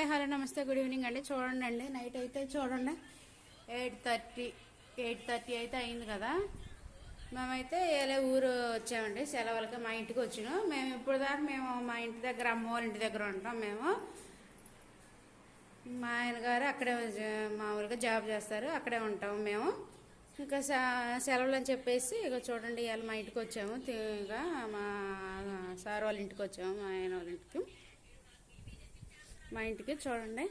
Hi hello నమస్తే good evening అండి. చూడండి అండి నైట్ అయితే చూడండి. ఎయిట్ థర్టీ ఎయిట్ థర్టీ అయితే అయింది కదా. మేమైతే ఇలా ఊరు వచ్చామండి సెలవులకి మా ఇంటికి వచ్చినాం. మేము ఇప్పుడు దాకా మేము మా ఇంటి దగ్గర అమ్మ వాళ్ళ ఇంటి దగ్గర ఉంటాం మేము. మా ఆయన గారు అక్కడే మామూలుగా జాబ్ చేస్తారు అక్కడే ఉంటాం మేము. ఇంకా సెలవులు అని చెప్పేసి ఇక చూడండి ఇవాళ మా ఇంటికి వచ్చాము. ఇంకా ఇక మా సార్ వాళ్ళ ఇంటికి వచ్చాము మా ఆయన వాళ్ళ ఇంటికి. మా ఇంటికి చూడండి.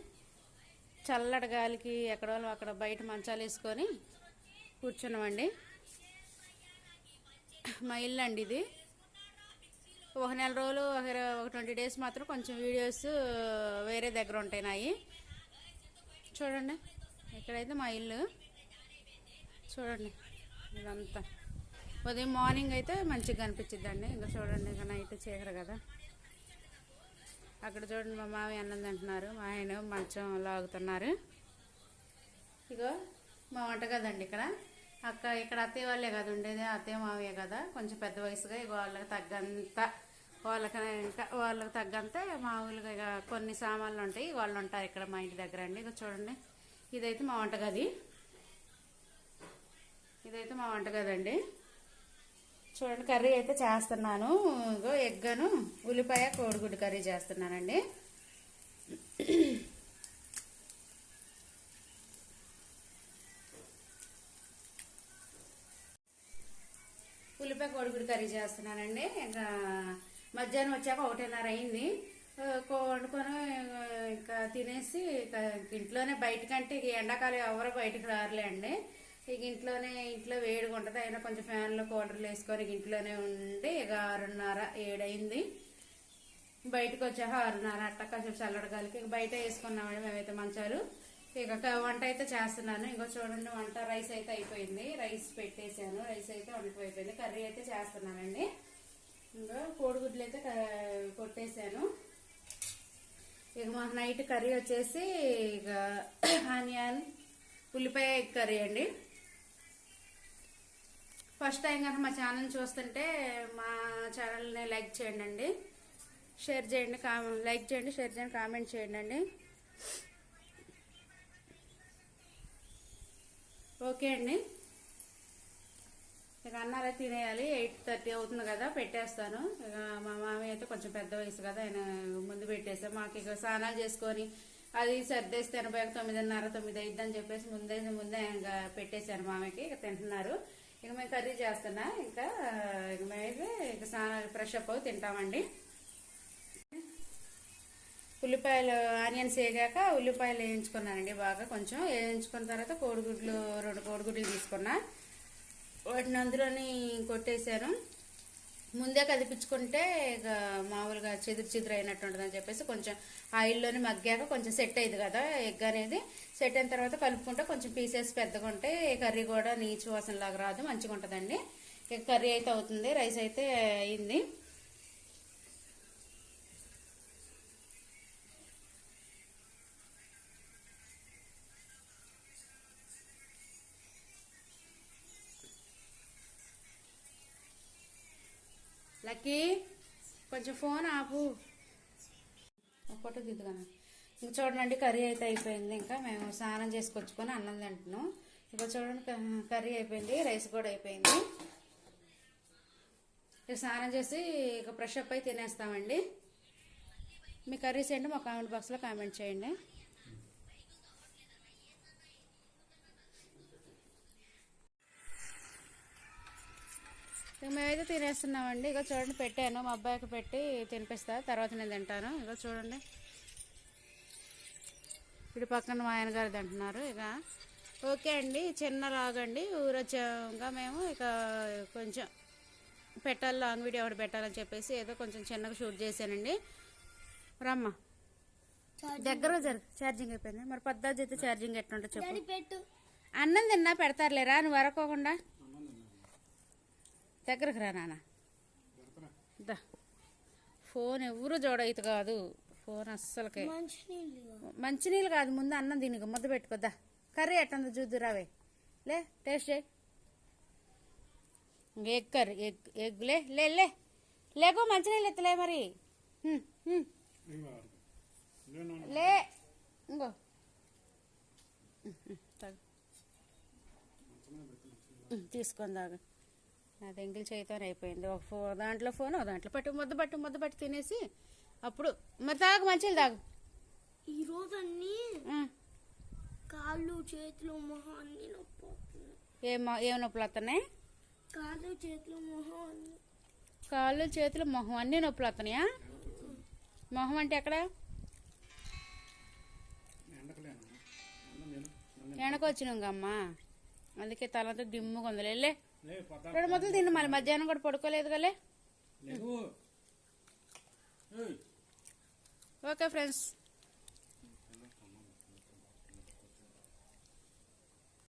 చల్లటి గాలికి ఎక్కడ వాళ్ళు అక్కడ బయట మంచాలు వేసుకొని కూర్చున్నామండి. మా ఇల్లు అండి ఇది. ఒక నెల రోజులు ఒక ట్వంటీ డేస్ మాత్రం కొంచెం వీడియోస్ వేరే దగ్గర ఉంటాయి నాయి చూడండి ఇక్కడైతే మా ఇల్లు. చూడండి ఇదంతా. ఉదయం మార్నింగ్ అయితే మంచిగా కనిపించిద్దండి. ఇంకా చూడండి ఇంకా నైట్ చేయరు కదా. అక్కడ చూడండి మా మామయ్య అన్నం తింటున్నారు. మా ఆయన మంచం లాగుతున్నారు. ఇగో మా వంట కదండి ఇక్కడ. అక్క ఇక్కడ అత్తయ్య వాళ్ళే కదా ఉండేది అత్తయ్య మావయ్య కదా. కొంచెం పెద్ద వయసుగా ఇక వాళ్ళకి తగ్గంత వాళ్ళకి ఇంకా వాళ్ళకి తగ్గంత మామూలుగా ఇక కొన్ని సామాన్లు ఉంటాయి వాళ్ళు ఉంటారు ఇక్కడ మా ఇంటి దగ్గర అండి. ఇక చూడండి. ఇదైతే మా వంటగది. ఇదైతే మా వంటగది అండి చూడండి కర్రీ అయితే చేస్తున్నాను. ఇగో ఎగ్గను ఉల్లిపాయ కోడిగుడ్డు కర్రీ చేస్తున్నానండి. ఉల్లిపాయ కోడిగుడ్డు కర్రీ చేస్తున్నానండి. ఇంకా మధ్యాహ్నం వచ్చాక ఒకటిన్నర అయింది. వండుకొని ఇంకా తినేసి ఇంట్లోనే బయటకంటే ఎండాకాలం ఎవరు బయటకు రారులే అండి ఇక ఇంట్లోనే ఇంట్లో వేడిగా ఉంటుంది. అయినా కొంచెం ఫ్యాన్లో కూలర్లు వేసుకొని ఇక ఇంట్లోనే ఉండి ఇక ఆరున్నర ఏడైంది బయటకు వచ్చాక ఆరున్నర అట్ట కొంచెం చల్లడగాలికి ఇక బయట వేసుకున్నామండి మేమైతే మంచాలు. ఇక వంట అయితే చేస్తున్నాను. ఇంకో చూడండి వంట రైస్ అయితే అయిపోయింది. రైస్ పెట్టేశాను. రైస్ అయితే వండిపోయిపోయింది. కర్రీ అయితే చేస్తున్నానండి. ఇంకా కోడిగుడ్లు అయితే క- కొట్టేశాను. ఇక మాకు నైట్ కర్రీ వచ్చేసి ఇక ఆనియన్ ఉల్లిపాయ కర్రీ అండి. ఫస్ట్ టైం కనుక మా ఛానల్ చూస్తుంటే మా ఛానల్ని లైక్ చేయండి అండి షేర్ చేయండి కామె లైక్ చేయండి షేర్ చేయండి కామెంట్ చేయండి అండి ఓకే అండి. ఇక అన్నారా తినేయాలి ఎయిట్ థర్టీ అవుతుంది కదా పెట్టేస్తాను. ఇక మా మామయ్య అయితే కొంచెం పెద్ద వయసు కదా ఆయన ముందు పెట్టేసాం మాకు ఇక స్నానాలు చేసుకొని అది సర్దేసి తినబోయాక తొమ్మిదిన్నర తొమ్మిది అయిద్దని అని చెప్పేసి ముందే ముందే ఇంకా పెట్టేశాను మామయ్యకి. ఇక తింటున్నారు. ఇక మేము కర్రీ చేస్తున్నా. ఇంకా ఇక మేము ఇక స్నానాలు ఫ్రెష్ అప్ అవి తింటామండి. ఉల్లిపాయలు ఆనియన్స్ వేగాక ఉల్లిపాయలు వేయించుకున్నానండి బాగా కొంచెం. వేయించుకున్న తర్వాత కోడిగుడ్లు రెండు కోడిగుడ్లు తీసుకున్నా. వాటిని అందులోని కొట్టేశాను. ముందే కదిపించుకుంటే ఇక మామూలుగా చెదురు చెదురు అయినట్టు ఉంటుందని చెప్పేసి కొంచెం ఆయిల్లోనే మగ్గాక కొంచెం సెట్ అయ్యింది కదా ఎగ్ అనేది. సెట్ అయిన తర్వాత కలుపుకుంటే కొంచెం పీసెస్ పెద్దగా ఉంటే కర్రీ కూడా నీచు వాసనలాగా రాదు మంచిగా ఉంటుందండి ఇక కర్రీ అయితే అవుతుంది రైస్ అయితే అయింది. లక్కీ కొంచెం ఫోన్ ఆపు. ఒక ఫోటో దిద్దుగాను ఇంక చూడండి కర్రీ అయితే అయిపోయింది. ఇంకా మేము స్నానం చేసుకొచ్చుకొని అన్నం తింటున్నాం. ఇంకా చూడండి కర్రీ అయిపోయింది రైస్ కూడా అయిపోయింది. ఇక స్నానం చేసి ఇక ఫ్రెష్ అప్ అయి తినేస్తామండి. మీ కర్రీస్ ఏంటో మా కామెంట్ బాక్స్లో కామెంట్ చేయండి. ఇక మేమైతే తినేస్తున్నామండి. ఇక చూడండి పెట్టాను. మా అబ్బాయికి పెట్టి తినిపిస్తా. తర్వాత నేను తింటాను. ఇక చూడండి. ఇటు పక్కన మా ఆయన గారు తింటున్నారు. ఇక ఓకే అండి. చిన్న లాగండి. ఊరొచ్చాక మేము. ఇక కొంచెం పెట్టాలి. లాంగ్ వీడియో ఒకటి పెట్టాలని చెప్పేసి ఏదో కొంచెం చిన్నగా షూట్ చేశానండి. రమ్మ. దగ్గర జరుగు. ఛార్జింగ్ అయిపోయింది. మరి పద్దాజు అయితే ఛార్జింగ్ ఎట్లుంటో చెప్పు. అన్నం తిన్నా పెడతారులేరా? నువ్వు వరకోకుండా దగ్గరకు రా నాన్న. దా. ఫోన్ ఎవరు జోడైతే కాదు. ఫోన్ అస్సలకే. మంచినీళ్ళు కాదు ముందు అన్నం దీనికి ముద్ద పెట్టుకోద్దా కర్రీ ఎట్టుందో చూద్దు రావే. లే టేస్ట్ చేయి. ఎగ్ కర్రీ ఎగ్ ఎగ్ లే లే లే. లేకో మంచినీళ్ళు ఎత్తలే మరి. లే ఇంకో. తీసుకొని తాగు. అది ఎంగిల్ చేయితో అయిపోయింది. ఒక ఫో దాంట్లో ఫోన్ ఒక దాంట్లో పట్టు ముద్ద పట్టు ముద్ద పట్టు తినేసి అప్పుడు మరి తాగు మంచిగా తాగు. ఈ రోజు అన్ని కాళ్ళు చేతులు మొహం అన్ని నొప్పి. ఏం నొప్పులు వస్తున్నాయి కాళ్ళు చేతులు మొహం అన్ని. కాళ్ళు చేతులు మొహం అన్నీ నొప్పులు వస్తున్నాయా మొహం అంటే ఎక్కడ? వెనక వచ్చినాగమ్మా అందుకే తలంతా దిమ్ముగా ఉంది. వెళ్ళే రెండు మొదలు తిన్న మళ్ళీ మధ్యాహ్నం కూడా పడుకోలేదు కలే ఓకే ఫ్రెండ్స్.